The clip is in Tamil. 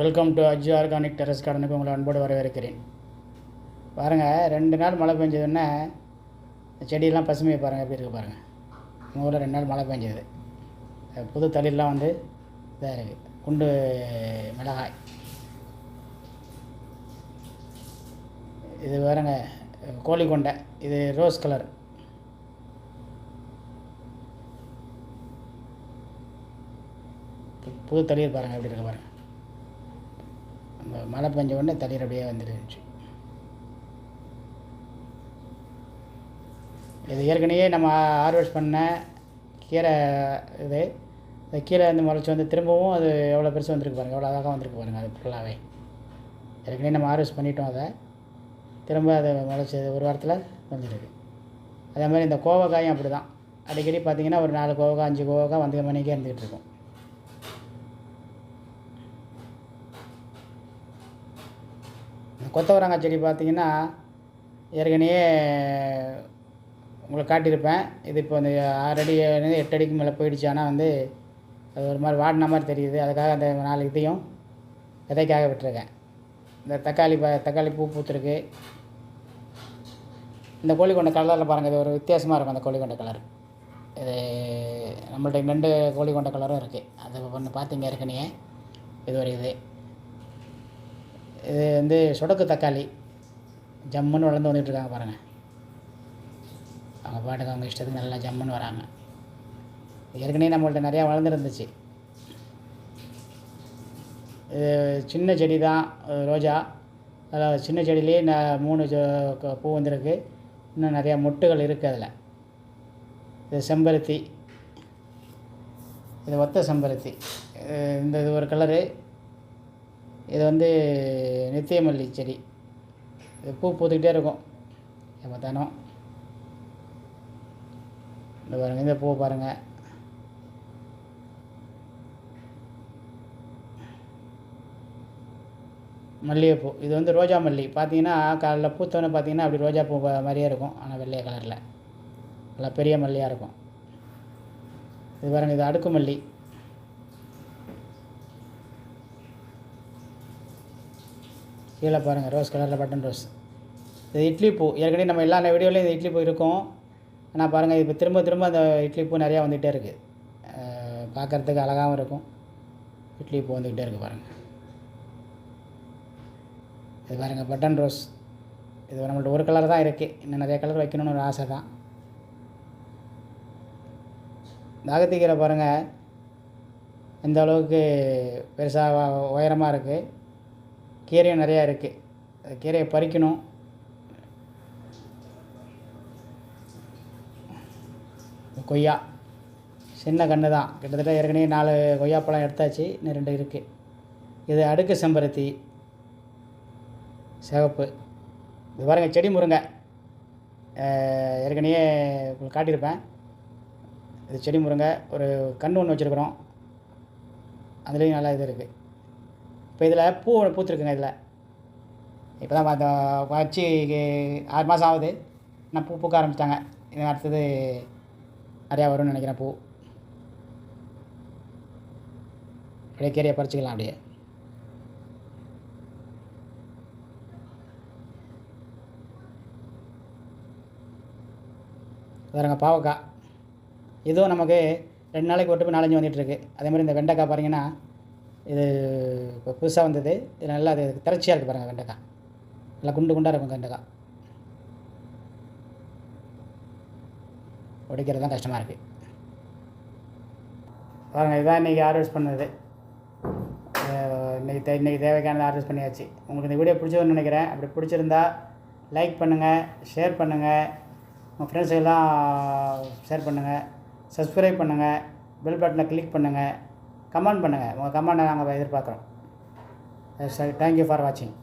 Welcome to Aji organic terrace கார்டனுக்கு உங்களை அன்போடு வரவேற்கிறேன். பாருங்கள் ரெண்டு நாள் மழை பெஞ்சதுன்னா செடியெல்லாம் பசுமையை பாருங்கள் எப்படி இருக்குது பாருங்கள் உங்கள் ஊரில் ரெண்டு நாள் மழை பெஞ்சது. புது தளிரெலாம் வந்து இதாக இருக்குது குண்டு மிளகாய். இது பாருங்க கோழி கொண்டை இது ரோஸ் கலர் புது தளிர் பாருங்கள் எப்படி இருக்கு பாருங்கள் மழை பெஞ்ச உடனே தண்ணீர் அப்படியே வந்துருந்துச்சு இது ஏற்கனவே நம்ம ஹார்வெஸ்ட் பண்ண கீரை இது இந்த கீரை வந்து முளைச்சி வந்து திரும்பவும் அது எவ்வளோ பெருசு வந்திருக்கு பாருங்கள் எவ்வளோ அழகாக வந்திருக்கு பாருங்கள் அது ஃபுல்லாகவே ஏற்கனவே நம்ம ஹார்வெஸ்ட் பண்ணிட்டோம் அதை. திரும்ப அதை முளைச்சி ஒரு வாரத்தில் வந்துருக்கு. அதே மாதிரி இந்த கோவக்காயும் அப்படி தான் அடிக்கடி பார்த்தீங்கன்னா ஒரு நாலு கோவக்காய் அஞ்சு கோவக்காய் வந்து மணிக்கே இருந்துகிட்டு இருக்கும் இந்த கொத்தவரங்காய் செடி பார்த்தீங்கன்னா ஏற்கனவே உங்களுக்கு காட்டியிருப்பேன். இது இப்போ இந்த ஆறடி எட்டு அடிக்கு மேலே போயிடுச்சு. ஆனால் வந்து அது ஒரு மாதிரி வாடின மாதிரி தெரியுது. அதுக்காக அந்த நாலு இதையும் விதைக்காக விட்டுருக்கேன். இந்த தக்காளி ப தக்காளி பூ பூத்துருக்கு. இந்த கோழிக்கொண்டை கலரில் பாருங்கள். இது ஒரு வித்தியாசமாக இருக்கும் அந்த கோழிக்கொண்டை கலர். இது நம்மள்ட்ட ரெண்டு கோழிக்கொண்டை கலரும் இருக்குது. அது ஒன்று பார்த்தீங்க ஏற்கனவே. இது ஒரு இது. இது வந்து சொடக்கு தக்காளி. ஜம்முன்னு வளர்ந்து வந்துட்டுருக்காங்க பாருங்கள் அவங்க பாட்டுக்கு அவங்க இஷ்டத்துக்கு நல்லா ஜம்முன்னு வராங்க. ஏற்கனவே நம்மள்ட்ட நிறையா வளர்ந்துருந்துச்சு. இது சின்ன செடி தான் ரோஜா. அதில் சின்ன செடியிலே நான் மூணு ஜ- பூ வந்திருக்கு. இன்னும் நிறையா மொட்டுகள் இருக்குது அதில். இது செம்பருத்தி. இது ஒத்த செம்பருத்தி. இந்த இது ஒரு கலரு. இது வந்து நித்தியமல்லி செடி. இது பூ பூத்துக்கிட்டே இருக்கும். எப்போ தானோ இந்த பாருங்கள் இந்த பூ பாருங்கள் மல்லிகைப்பூ. இது வந்து ரோஜா மல்லி. பார்த்தீங்கன்னா காலைல பூத்தோன்னே பார்த்தீங்கன்னா அப்படி ரோஜா பூ மாதிரியே இருக்கும். ஆனால் வெள்ளை கலரில். நல்லா பெரிய மல்லியாக இருக்கும். இது பாருங்கள் இது அடுக்கு மல்லி. கீழே பாருங்கள் ரோஸ் கலரில் பட்டன் ரோஸ் இது இட்லி பூ. ஏற்கனவே நம்ம எல்லா வீடியோலையும் இந்த இட்லி பூ இருக்கும். ஆனால் பாருங்கள் இப்போ திரும்ப திரும்ப அந்த இட்லி பூ நிறையா வந்துகிட்டே இருக்குது பார்க்குறதுக்கு அழகாகவும் இருக்கும். இட்லி பூ வந்துக்கிட்டே இருக்குது பாருங்கள் இது பாருங்கள் பட்டன் ரோஸ் இது நம்மள்ட்ட ஒரு கலர் தான் இருக்குது இன்னும் நிறைய கலர் வைக்கணும்னு ஒரு ஆசை தான். இந்த பாருங்கள் எந்த அளவுக்கு பெருசாக உயரமாக இருக்குது கீரையும் நிறையா இருக்குது கீரையை பறிக்கணும். கொய்யா. சின்ன கன்று தான். கிட்டத்தட்ட ஏற்கனவே நாலு கொய்யாப்பழம் எடுத்தாச்சு. இன்னும் ரெண்டு இருக்குது இது அடுக்கு செம்பருத்தி. சிவப்பு. இது பாருங்க செடி முருங்கை. ஏற்கனவே உங்களுக்கு காட்டியிருப்பேன். இது செடி முருங்கை. ஒரு கன்று ஒன்று வச்சுருக்குறோம். அதுலேயும் நல்லா இது இருக்குது இப்போ இதில் பூ ஒன்று பூத்துருக்குங்க இதில். இப்போ தான் பார்த்த வச்சு ஆறு மாதம் ஆகுது. நான் பூ பூக்க ஆரம்பிச்சிட்டாங்க. இது அடுத்தது நிறையா வரும்னு நினைக்கிறேன் பூ. அப்படியே கீரையை பறிச்சிக்கலாம் அப்படியே. பாருங்க பாவக்காய். இதுவும் நமக்கு ரெண்டு நாளைக்கு ஒட்டு போய் நாலஞ்சு வந்துட்டுருக்கு அதே மாதிரி இந்த வெண்டைக்காய் பாருங்கன்னா இது இப்போ புதுசாக வந்தது. இது நல்லா அது திறச்சியாக இருக்குது பாருங்கள் வெண்டைக்காய் நல்லா குண்டு குண்டாக இருக்கும் வெண்டைக்காய் உடைக்கிறது தான் கஷ்டமாக இருக்குது பாருங்கள் இதுதான் இன்றைக்கி ஆர்டர்ஸ் பண்ணது. இன்றைக்கி இன்னைக்கு தே இன்றைக்கி தேவைக்கானது ஆர்டர்ஸ் பண்ணியாச்சு. உங்களுக்கு இந்த வீடியோ பிடிச்சதுன்னு நினைக்கிறேன். அப்படி பிடிச்சிருந்தா லைக் பண்ணுங்கள் ஷேர் பண்ணுங்கள் உங்கள் ஃப்ரெண்ட்ஸுக்கெல்லாம் ஷேர் பண்ணுங்கள் சப்ஸ்கிரைப் பண்ணுங்கள் பெல் பட்டனை கிளிக் பண்ணுங்கள் கமெண்ட் பண்ணுங்கள் உங்கள் கமெண்டை நாங்கள் எதிர்பார்க்குறோம். தேங்க்யூ ஃபார் வாட்சிங்